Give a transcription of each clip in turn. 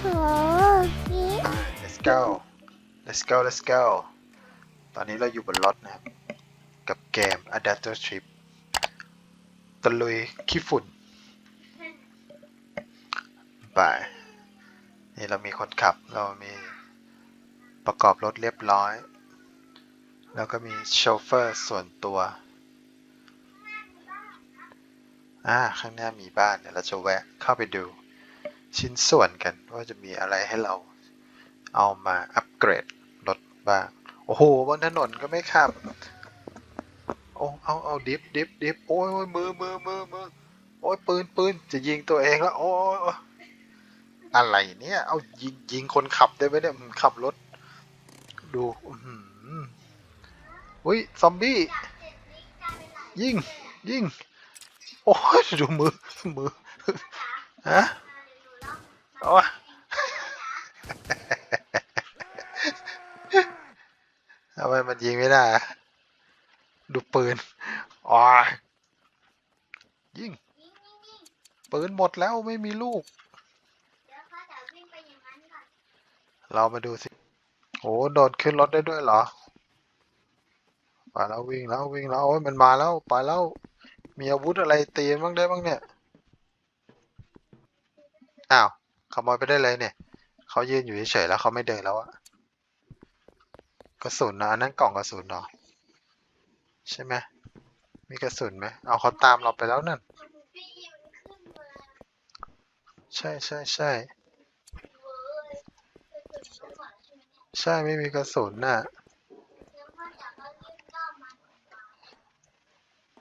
โหนี่ let's go let's go let's go ตอนนี้เราอยู่บนรถนะครับ กับเกม Adapter Trip ตะลุยขี้ฝุ่น ไป นี่เรามีคนขับ เรามีประกอบรถเรียบร้อย แล้วก็มีโชเฟอร์ส่วนตัว อ่า ข้างหน้ามีบ้าน เดี๋ยวเราจะแวะเข้าไปดู ชิ้นส่วนกันว่าจะมีอะไรให้เราเอามาอัปเกรดรถบ้าง โอ้โหบนถนนก็ไม่ขับ โอ้เอาเอาดิฟดิฟดิฟโอ้ยโอ้ยมือมือมือมือโอ้ยปืนปืนจะยิงตัวเองแล้ว โอ้ยอะไรเนี่ยเอายิงยิงคนขับได้ไหมเนี่ยขับรถ ดูอื้อหืออุ้ยซอมบี้ยิงยิงโอ้ยดูมือมือฮะ โอ้ทำไมมันยิงไม่ได้ ดูปืนอ๋อยิง ปืนหมดแล้วไม่มีลูก เรามาดูสิโอ้โดดขึ้นรถได้ด้วยเหรอไปแล้ววิ่งแล้ววิ่งแล้วโอ้ยมันมาแล้วไปแล้ว มีอาวุธอะไรตีมันบ้างได้บ้างเนี่ย อ้าว ขโมยไปได้เลยเนี่ยเขายืนอยู่เฉยๆแล้วเขาไม่เดินแล้วอะกระสุนนะอันนั้นกล่องกระสุนเหรอใช่ไหมมีกระสุนไหมเอาเขาตามเราไปแล้วนั่น ใช่ใช่ใช่ใช่ไม่มีกระสุนน่ะ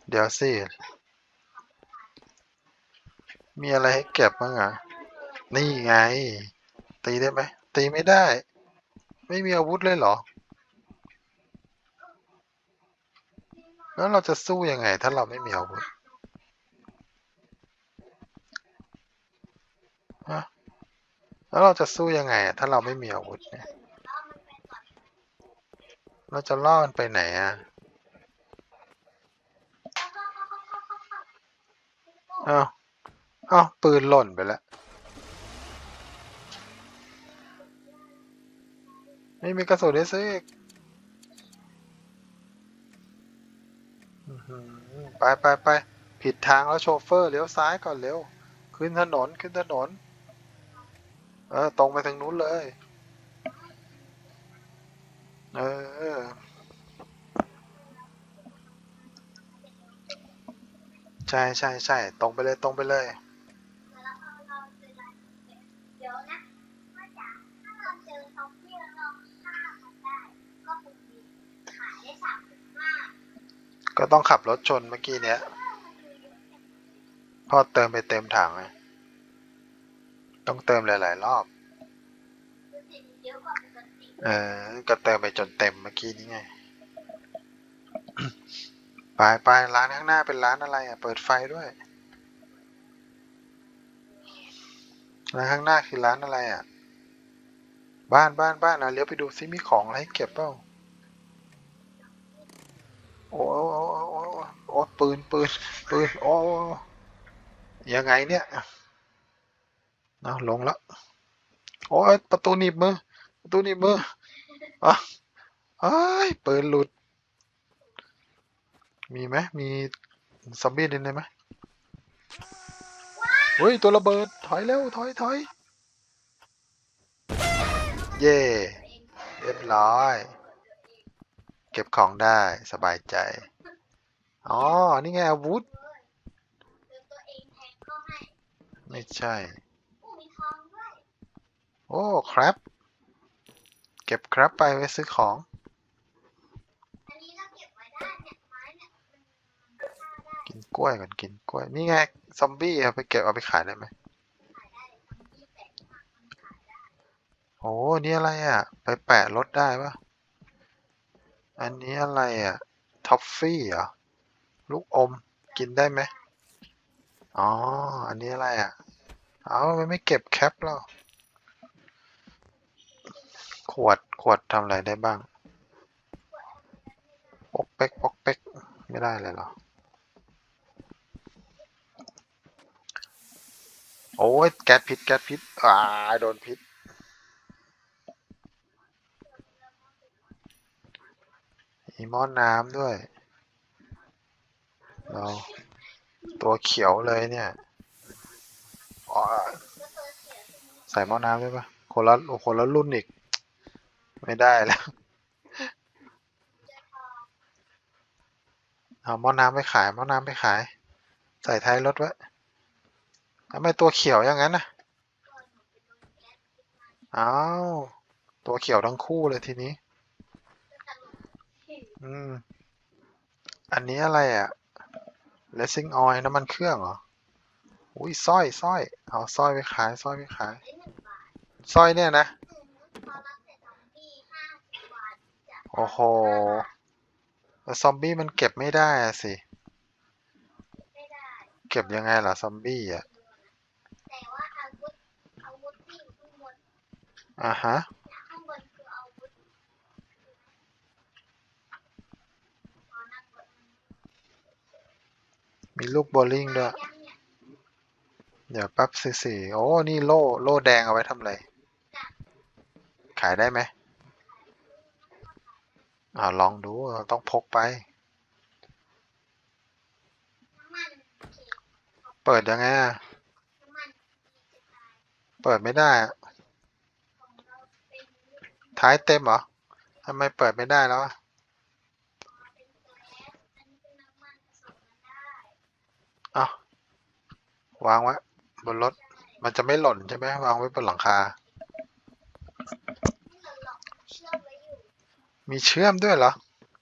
เดี๋ยวสิ มีอะไรให้เก็บบ้างอะ นี่ไง ตีได้ไหมตีไม่ได้ ไม่มีอาวุธเลยเหรอ แล้วเราจะสู้ยังไง ถ้าเราไม่มีอาวุธฮะแล้วเราจะสู้ยังไงถ้าเราไม่มีอาวุธเนี่ยเราจะล่อมันไปไหนอะเอ้าเอ้าปืนหล่นไปแล้ว ไม่มีกระสุนให้ซื้ออีกไปไปไปผิดทางแล้วโชเฟอร์เลี้ยวซ้ายก่อนเร็ว ขึ้นถนนขึ้นถนน เออ ตรงไปทางนู้นเลย เออใช่ใช่ใช่ตรงไปเลยตรงไปเลย ก็ต้องขับรถชนเมื่อกี้เนี้ยพ่อเติมไปเต็มถังต้องเติมหลาย ๆ รอบ เออ ก็เติมไปจนเต็มเมื่อกี้นี้ไง ไปไปร้านข้างหน้าเป็นร้านอะไรอะ เปิดไฟด้วย ร้านข้างหน้าคือร้านอะไรอะ บ้านบ้านบ้านอะเลี้ยวไปดูซิมีของอะไรให้เก็บเปล่า อ้โอ้โอ้โอ้โอ้โอ้ปืนปืนปืนโอ้โอ้ยังไงเนี่ยเอาลงแล้วโอ้ประตูหนีบมือประตูหนีบมืออะเอ้ปืนหลุด มีไหมมีซอมบี้เดินได้ไหมเฮ้ย ตัวระเบิด ถอยเร็ว ถอยถอยเย่เรียบร้อย เก็บของได้สบายใจ อ๋อ นี่ไงอาวุธ ไม่ใช่ โอ้ครับ เก็บครับไปไว้ซื้อของกินกล้วยก่อนกินกล้วย นี่ไง ซอมบี้เอาไปเก็บเอาไปขายได้ไหมขายได้เลยมันยี่แปดมากมันขายได้โอ้นี่อะไรอะ ไปแปะรถได้ปะ อันนี้อะไรอะท็อฟฟี่เหรอ ลูกอมกินได้ไหมอ๋อ อันนี้อะไรอะ เอาไปไม่เก็บแคปแล้ว ขวดขวดทำอะไรได้บ้างปอกเป๊กปอกเป๊กไม่ได้เลยเหรอ โอ้ยแก๊สพิษแก๊สพิษอ่าโดนพิษ หม้อน้ำด้วย เรา ตัวเขียวเลยเนี่ยใส่หม้อน้ำได้ปะคนละคนละรุ่นอีก ไม่ได้แล้ว เอาหม้อน้ำไปขายหม้อน้ำไปขาย ใส่ท้ายรถไว้ทำไมตัวเขียวอย่างนั้นนะอ้าว ตัวเขียวทั้งคู่เลยทีนี้ อันนี้อะไรอะเลสซิ่งออยน้ำมันเครื่องเหรอ อุ้ยสร้อยสร้อย เอาสร้อยไปขายสร้อยไปขายสร้อยเนี่ยนะ โอ้โหซอมบี้มันเก็บไม่ได้สิ เก็บยังไงล่ะซอมบี้อะอ่าฮะ มีลูกโบว์ลิ่งด้วย เดี๋ยวแป๊บสิสิโอ้ นี่โล่ โล่แดงเอาไว้ทำอะไร ขายได้ไหมอ่าลองดู ต้องพกไป เปิดยังไงอะ เปิดไม่ได้อะท้ายเต็มเหรอทำไมเปิดไม่ได้แล้วอะ เป็นแก๊สอันนี้เป็นน้ำมันผสมกันได้ อ้าว วางไว้บนรถ มันจะไม่หล่นใช่ไหมวางไว้บนหลังคา มีเชื่อมด้วยเหรอ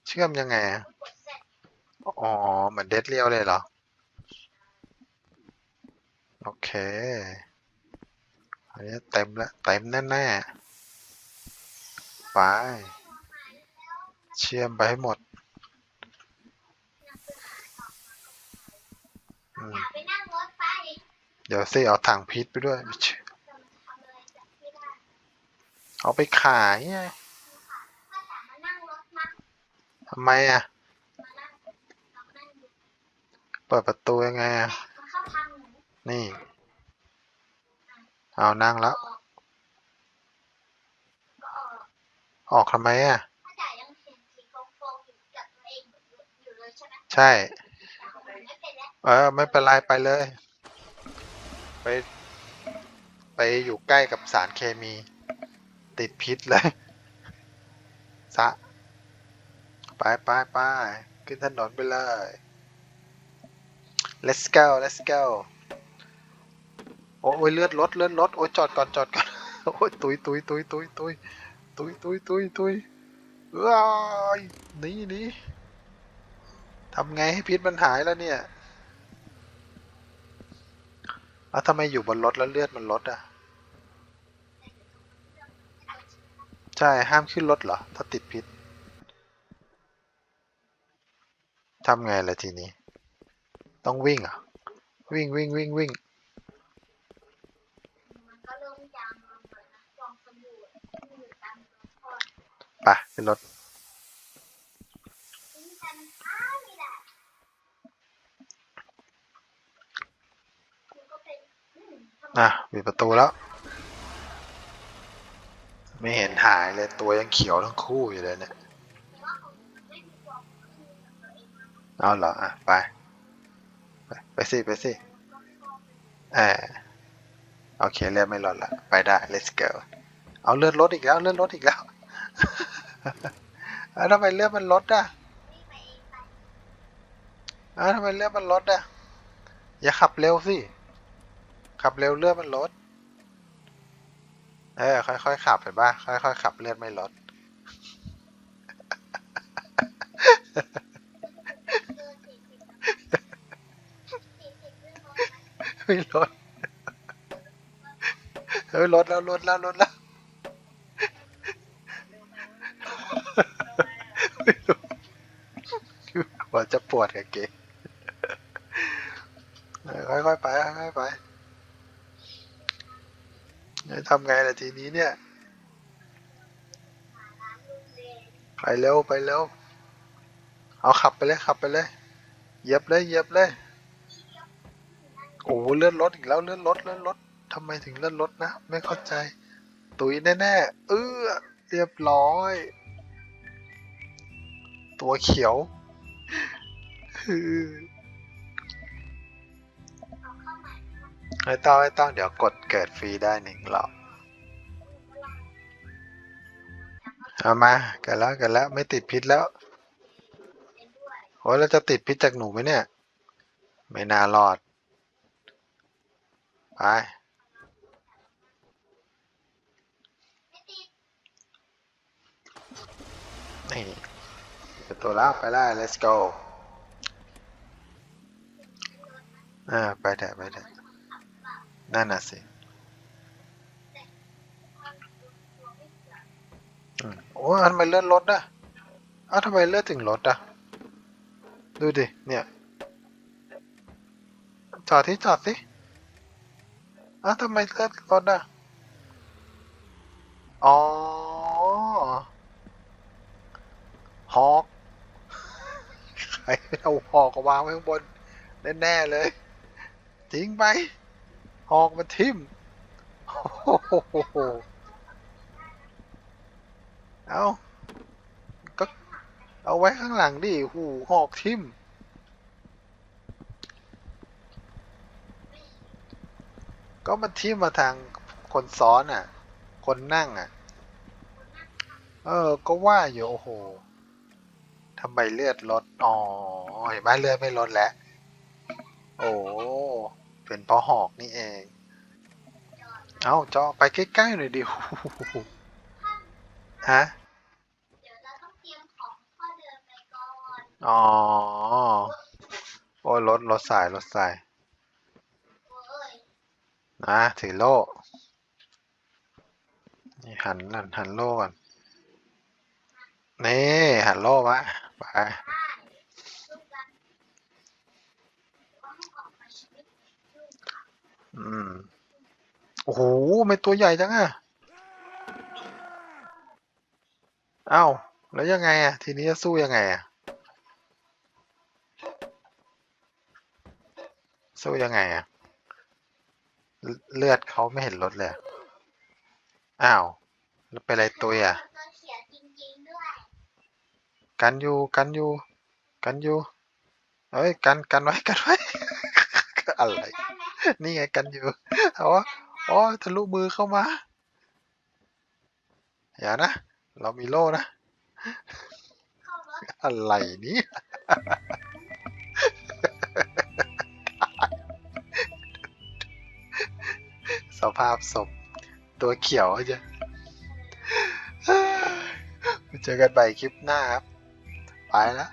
เชื่อมยังไง อ๋อ เหมือนเดดเรียวเลยเหรอ โอเค อันนี้เต็มแล้ว เต็มแน่ๆ ไป เชื่อมไปให้หมด อืม เดี๋ยวเซเอาถังพิษไปด้วย เอาไปขายไงทำไมอะ เปิดประตูยังไงอะ นี่ เอานั่งแล้ว ออกทำไมอะ ใช่ เออ ไม่เป็นไรไปเลย ไป ไปอยู่ใกล้กับสารเคมี ติดพิษเลยซะไปไปไปขึ้นถนนไปเลย let's go let's go โอ้ยเลือดรถเลือดรถโอ้ยจอดก่อนจอดก่อนโอ้ยตุยตุยตุยตุยตุยตุยตุยตุยตุยว้ยหนี่นี่ทำไงให้พิษมันหายแล้วเนี่ย แล้วทำไมอยู่บนรถแล้วเลือดมันลดอะ ใช่ ห้ามขึ้นรถเหรอ ถ้าติดพิษทำไงล่ะทีนี้ ต้องวิ่งอะ วิ่งวิ่งวิ่งวิ่งมันก็เริ่มจางลงเลยนะฟองสบู่ที่อยู่ตามตัวพ่อ ไปขึ้นรถ ทิ้งกันอ้าวไม่ได้มันก็เป็นอื มทำไมอะปิดประตูแล้ว ไม่เห็นหายเลยตัวยังเขียวทั้งคู่อยู่เลยเนี่ยเอาเหรออะไป ไป ไปสิ ไปสิก็ชอบเออโอเคเลือดไม่ลดละไปได้ let's go เอาเลือดลดอีกแล้ว เลือดลดอีกแล้วอ้าทำไมเลือดมันลดอะอ้าทำไมเลือดมันลดอะอย่าขับเร็วสิ ขับเร็วเลือดมันลด เออ ค่อยๆขับเห็นปะค่อยๆขับเลือดไม่ลด ไม่ลดเฮ้ยลดแล้วลดแล้วลดแล้วไม่รู้หัวจะปวดกับเก๊เออค่อยๆไปค่อยๆไป ทำไงล่ะทีนี้เนี่ย ไปเร็วไปเร็ว เอาขับไปเลยขับไปเลย เหยียบเลยเหยียบเลย โอ้เลื่อนรถอีกแล้วเลื่อนรถเลื่อนรถทำไมถึงเลื่อนรถนะ ไม่เข้าใจ ตุยแน่ๆ เออเรียบร้อย ตัวเขียวเอ ไม่ต้องไม่ต้องเดี๋ยวกดเกิดฟรีได้หนึ่งรอบเอามาเกันแล้วเกันแล้วไม่ติดพิษแล้วโอ้ยเราจะติดพิษจากหนูไหมเนี่ย ไม่น่ารอด ไปไม่ติดนี่เปิดตัวแล้วไปได้ let's go อ่าไปเถอะไปเถอะ นั่นน่ะสิโอ้ยทำไมเลื่อนรถอะอ้าทำไมเลื่อนถึงรถอะ ดูดิ เนี่ย จอดที่จอดสิอ้าทำไมเลื่อนรถอะ อ๋อฮอกใครเอาหอกวางไว้ข้างบน แน่ ๆ เลย จริงไป หอกมันทิ่มโอ้โหเอาก็เอาไว้ข้างหลังดิ หูหอกทิ่ม ก็มันทิ่มมาทางคนซ้อนอะ คนนั่งอะ เออ ก็ว่าอยู่โอ้โหทำไมเลือดลด อ๋อ เห็นไหมเลือดไม่ลดแล้ว โอ้ เป็นเพราะหอกนี่เองจอดเอาจอไปใกล้ๆหน่อยดิโอ้โหฮะเดี๋ยวเราต้องเตรียมของพ่อเดินไปก่อนอ๋อ โอ้ยรถรถสายรถสายโอ้ยนะถือโล่นี่หันหันหันโล่ก่อน นี่ หันโล่มาไป ได้ลูกรักว่าให้ออกมาชีวิตลูกค่ะ อืม โอ้โหไม่ตัวใหญ่จังอะเอ้าแล้วยังไงอะทีนี้จะสู้ยังไงอะสู้ยังไงอะเลือดเขาไม่เห็นลดเลยอะอ้าวแล้วเป็นอะไรตัวอะกันอยู่กันอยู่กันอยู่เอ้ยกันกันไว้กันไว้อะไรนี่ไงกันอยู่เอา วะอ๋อทะลุมือเข้ามา อย่านะ เรามีโล่นะ อะไรนี้สภาพศพตัวเขียวจะเจอกันใหม่คลิปหน้าครับ ไปแล้ว